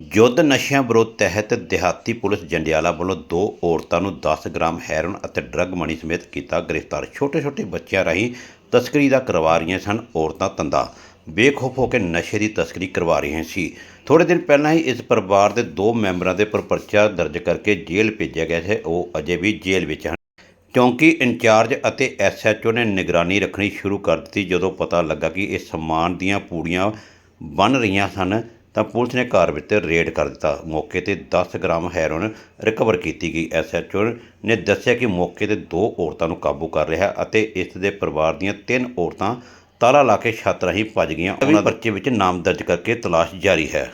ਯੁੱਧ ਨਸ਼ਿਆਂ ਵਿਰੋਧ ਤਹਿਤ ਦਿਹਾਤੀ ਪੁਲਿਸ ਜੰਡਿਆਲਾ ਵੱਲੋਂ ਦੋ ਔਰਤਾਂ ਨੂੰ 10 ਗ੍ਰਾਮ ਹੈਰੋਇਨ ਅਤੇ ਡਰੱਗ ਮਨੀ ਸਮੇਤ ਕੀਤਾ ਗ੍ਰਿਫਤਾਰ। ਛੋਟੇ-ਛੋਟੇ ਬੱਚਿਆਂ ਰਾਹੀਂ ਤਸਕਰੀ ਦਾ ਕਰਵਾ ਰਹੀਆਂ ਸਨ ਔਰਤਾਂ ਤੰਦਾ। ਬੇਖੌਫ ਹੋ ਕੇ ਨਸ਼ੇ ਦੀ ਤਸਕਰੀ ਕਰਵਾ ਰਹੀਆਂ ਸੀ। ਥੋੜੇ ਦਿਨ ਪਹਿਲਾਂ ਹੀ ਇਸ ਪਰਿਵਾਰ ਦੇ ਦੋ ਮੈਂਬਰਾਂ ਦੇ ਪਰ ਪਰਚਾ ਦਰਜ ਕਰਕੇ ਜੇਲ੍ਹ ਭੇਜਿਆ ਗਿਆ ਸੀ ਉਹ ਅਜੇ ਵੀ ਜੇਲ੍ਹ ਵਿੱਚ ਹਨ। ਚੌਂਕੀ ਇੰਚਾਰਜ ਅਤੇ ਐਸਐਚਓ ਨੇ ਨਿਗਰਾਨੀ ਰੱਖਣੀ ਸ਼ੁਰੂ ਕਰ ਦਿੱਤੀ ਜਦੋਂ ਪਤਾ ਲੱਗਾ ਕਿ ਇਹ ਸਮਾਨ ਦੀਆਂ ਪੂੜੀਆਂ ਬਣ ਰਹੀਆਂ ਸਨ। ਤਾਂ ਪੁਲਿਸ ਨੇ ਘਰ ਵਿੱਚ ਰੇਡ ਕਰ ਦਿੱਤਾ। ਮੌਕੇ ਤੇ 10 ਗ੍ਰਾਮ ਹੈਰੋਇਨ ਰਿਕਵਰ ਕੀਤੀ ਗਈ। ਐਸਐਚਓ ਨੇ ਦੱਸਿਆ ਕਿ ਮੌਕੇ ਤੇ ਦੋ ਔਰਤਾਂ ਨੂੰ ਕਾਬੂ ਕਰ ਰਿਹਾ ਅਤੇ ਇਸ ਦੇ ਪਰਿਵਾਰ ਦੀਆਂ ਤਿੰਨ ਔਰਤਾਂ ਤਾਲਾ ਲਾ ਕੇ ਛੱਤ ਰਾਹੀਂ ਭੱਜ ਗਈਆਂ। ਉਹਨਾਂ ਦੇ ਬੱਚੇ ਵਿੱਚ ਨਾਮ ਦਰਜ ਕਰਕੇ ਤਲਾਸ਼ ਜਾਰੀ ਹੈ।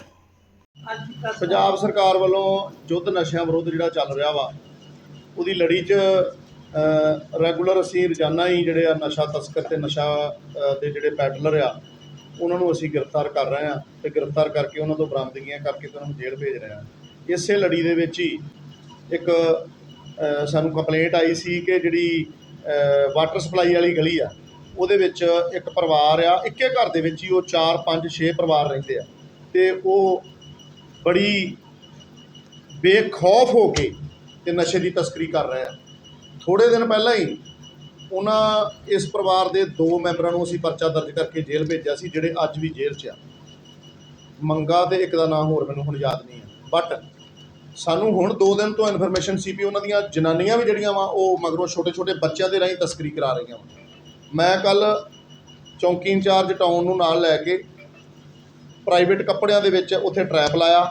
ਪੰਜਾਬ ਸਰਕਾਰ ਵੱਲੋਂ ਯੁੱਧ ਨਸ਼ਿਆਂ ਵਿਰੁੱਧ ਜਿਹੜਾ ਚੱਲ ਰਿਹਾ ਵਾ ਉਹਦੀ ਲੜੀ 'ਚ ਰੈਗੂਲਰ ਅਸੀਂ ਰੋਜ਼ਾਨਾ ਹੀ ਜਿਹੜੇ ਆ ਨਸ਼ਾ ਤਸਕਰ ਤੇ ਨਸ਼ਾ ਦੇ ਜਿਹੜੇ ਪੈਡਲਰ ਆ ਉਹਨਾਂ ਨੂੰ ਅਸੀਂ ਗ੍ਰਿਫਤਾਰ ਕਰ ਰਹੇ ਹਾਂ ਤੇ ਗ੍ਰਿਫਤਾਰ ਕਰਕੇ ਉਹਨਾਂ ਤੋਂ ਬਰਾਮਦਗੀਆਂ ਕਰਕੇ ਤੇ ਉਹਨਾਂ ਨੂੰ ਜੇਲ੍ਹ ਭੇਜ ਰਹੇ ਹਾਂ। ਇਸੇ ਲੜੀ ਦੇ ਵਿੱਚ ਹੀ ਇੱਕ ਸਾਨੂੰ ਕੰਪਲੇਂਟ ਆਈ ਸੀ ਕਿ ਜਿਹੜੀ ਵਾਟਰ ਸਪਲਾਈ ਵਾਲੀ ਗਲੀ ਆ, ਉਹਦੇ ਵਿੱਚ ਇੱਕ ਪਰਿਵਾਰ ਆ, ਇੱਕੇ ਘਰ ਦੇ ਵਿੱਚ ਹੀ ਉਹ 4 5 6 ਪਰਿਵਾਰ ਰਹਿੰਦੇ ਆ। ਤੇ ਉਹ ਬੜੀ ਬੇਖੌਫ ਹੋ ਕੇ ਤੇ ਨਸ਼ੇ ਦੀ ਤਸਕਰੀ ਕਰ ਰਹੇ ਆ। ਥੋੜੇ ਦਿਨ ਪਹਿਲਾਂ ਹੀ ਉਹਨਾਂ ਇਸ ਪਰਿਵਾਰ ਦੇ ਦੋ ਮੈਂਬਰਾਂ ਨੂੰ ਅਸੀਂ ਪਰਚਾ ਦਰਜ ਕਰਕੇ ਜੇਲ੍ਹ ਭੇਜਿਆ ਸੀ, ਜਿਹੜੇ ਅੱਜ ਵੀ ਜੇਲ੍ਹ 'ਚ ਆ। ਮੰਗਾ ਤੇ ਇੱਕ ਦਾ ਨਾਮ ਹੋਰ ਮੈਨੂੰ ਹੁਣ ਯਾਦ ਨਹੀਂ ਹੈ। ਬਟ ਸਾਨੂੰ ਹੁਣ 2 ਦਿਨ ਤੋਂ ਇਨਫੋਰਮੇਸ਼ਨ ਸੀ ਵੀ ਉਹਨਾਂ ਦੀਆਂ ਜਨਾਨੀਆਂ ਵੀ ਜਿਹੜੀਆਂ ਵਾ, ਉਹ ਮਗਰੋਂ ਛੋਟੇ ਛੋਟੇ ਬੱਚਿਆਂ ਦੇ ਰਾਹੀਂ ਤਸਕਰੀ ਕਰਾ ਰਹੀਆਂ ਵਾ। ਮੈਂ ਕੱਲ ਚੌਂਕੀ ਇੰਚਾਰਜ ਟਾਊਨ ਨੂੰ ਨਾਲ ਲੈ ਕੇ ਪ੍ਰਾਈਵੇਟ ਕੱਪੜਿਆਂ ਦੇ ਵਿੱਚ ਉੱਥੇ ਟਰੈਪ ਲਾਇਆ।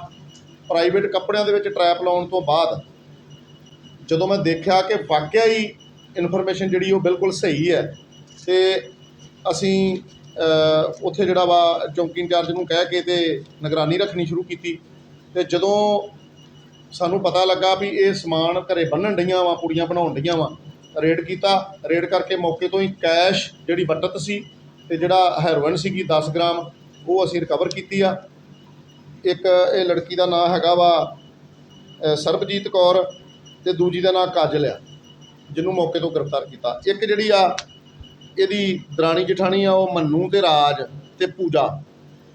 ਪ੍ਰਾਈਵੇਟ ਕੱਪੜਿਆਂ ਦੇ ਵਿੱਚ ਟਰੈਪ ਲਾਉਣ ਤੋਂ ਬਾਅਦ ਜਦੋਂ ਮੈਂ ਦੇਖਿਆ ਕਿ ਵਾਕਿਆ ਹੀ ਇਨਫੋਰਮੇਸ਼ਨ ਜਿਹੜੀ ਉਹ ਬਿਲਕੁਲ ਸਹੀ ਹੈ ਅਤੇ ਅਸੀਂ ਉੱਥੇ ਜਿਹੜਾ ਵਾ ਚੌਂਕੀ ਇੰਚਾਰਜ ਨੂੰ ਕਹਿ ਕੇ ਅਤੇ ਨਿਗਰਾਨੀ ਰੱਖਣੀ ਸ਼ੁਰੂ ਕੀਤੀ ਅਤੇ ਜਦੋਂ ਸਾਨੂੰ ਪਤਾ ਲੱਗਾ ਵੀ ਇਹ ਸਮਾਨ ਘਰੇ ਬੰਨਣ ਡਈਆਂ ਵਾ ਕੁੜੀਆਂ ਬਣਾਉਣ ਡਈਆਂ ਵਾ, ਰੇਡ ਕੀਤਾ, ਰੇਡ ਕਰਕੇ ਮੌਕੇ ਤੋਂ ਹੀ ਕੈਸ਼ ਜਿਹੜੀ ਬਟਤ ਸੀ ਤੇ ਜਿਹੜਾ ਹੈਰੋਇਨ ਸੀਗੀ 10 ਗ੍ਰਾਮ, ਉਹ ਅਸੀਂ ਰਿਕਵਰ ਕੀਤੀ ਆ। ਇੱਕ ਇਹ ਲੜਕੀ ਦਾ ਨਾਮ ਹੈਗਾ ਵਾ ਸਰਬਜੀਤ ਕੌਰ ਤੇ ਦੂਜੀ ਦਾ ਨਾਮ ਕਾਜਲ ਆ। ਜਿਹਨੂੰ ਮੌਕੇ ਤੋਂ ਗ੍ਰਿਫਤਾਰ ਕੀਤਾ। ਇੱਕ ਜਿਹੜੀ ਆ ਇਹਦੀ ਦਰਾਣੀ ਜਠਾਣੀ ਆ, ਉਹ ਮੰਨੂ ਤੇ ਰਾਜ ਤੇ ਪੂਜਾ।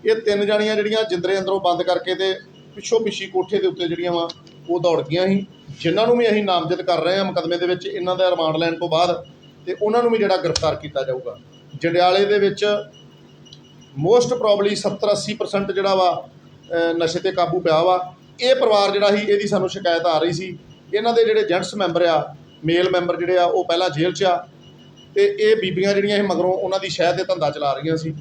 ਇਹ ਤਿੰਨ ਜਾਣੀਆਂ ਜਿਹੜੀਆਂ ਜਿੰਦਰੇ ਅੰਦਰੋਂ ਬੰਦ ਕਰਕੇ ਤੇ ਪਿੱਛੋਂ ਪਿੱਛੀ ਕੋਠੇ ਦੇ ਉੱਤੇ ਜਿਹੜੀਆਂ ਵਾ, ਉਹ ਦੌੜ ਗਈਆਂ ਸੀ। ਜਿਨ੍ਹਾਂ ਨੂੰ ਵੀ ਅਸੀਂ ਨਾਮਜ਼ਦ ਕਰ ਰਹੇ ਹਾਂ ਮੁਕੱਦਮੇ ਦੇ ਵਿੱਚ, ਇਹਨਾਂ ਦਾ ਰਿਮਾਂਡ ਲੈਣ ਤੋਂ ਬਾਅਦ ਤੇ ਉਹਨਾਂ ਨੂੰ ਵੀ ਜਿਹੜਾ ਗ੍ਰਿਫਤਾਰ ਕੀਤਾ ਜਾਊਗਾ। ਜੰਡਿਆਲੇ ਦੇ ਵਿੱਚ ਮੋਸਟ ਪ੍ਰੋਬਬਲੀ 70 80% ਜਿਹੜਾ ਵਾ ਨਸ਼ੇ ਤੇ ਕਾਬੂ ਪਿਆ ਵਾ। ਇਹ ਪਰਿਵਾਰ ਜਿਹੜਾ ਸੀ, ਇਹਦੀ ਸਾਨੂੰ ਸ਼ਿਕਾਇਤ ਆ ਰਹੀ ਸੀ। ਇਹਨਾਂ ਦੇ ਜਿਹੜੇ ਜੈਂਟਸ ਮੈਂਬਰ ਆ ਮੇਲ ਮੈਂਬਰ ਜਿਹੜੇ ਆ, ਉਹ ਪਹਿਲਾਂ ਜੇਲ੍ਹ 'ਚ ਆ। ਤੇ ਇਹ ਬੀਬੀਆਂ ਜਿਹੜੀਆਂ ਇਹ ਮਗਰੋਂ ਉਹਨਾਂ ਦੀ ਸ਼ਹਿਦ ਦੇ ਧੰਦਾ ਚਲਾ ਰਹੀਆਂ ਸੀ।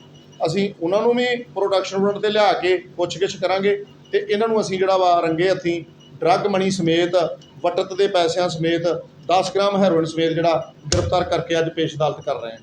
ਅਸੀਂ ਉਹਨਾਂ ਨੂੰ ਵੀ ਪ੍ਰੋਡਕਸ਼ਨ ਯੂਨਿਟ ਤੇ ਲਿਆ ਕੇ ਪੁੱਛਗਿੱਛ ਕਰਾਂਗੇ ਤੇ ਇਹਨਾਂ ਨੂੰ ਅਸੀਂ ਜਿਹੜਾ ਵਾ ਰੰਗੇ ਹੱਥੀਂ ਡਰੱਗ ਮਨੀ ਸਮੇਤ, ਵਟਤ ਦੇ ਪੈਸਿਆਂ ਸਮੇਤ 10 ਗ੍ਰਾਮ ਹੈਰੋਇਨ ਸਮੇਤ ਜਿਹੜਾ ਗ੍ਰਿਫਤਾਰ ਕਰਕੇ ਅੱਜ ਪੇਸ਼ ਅਦਾਲਤ ਕਰ ਰਹੇ ਹਾਂ।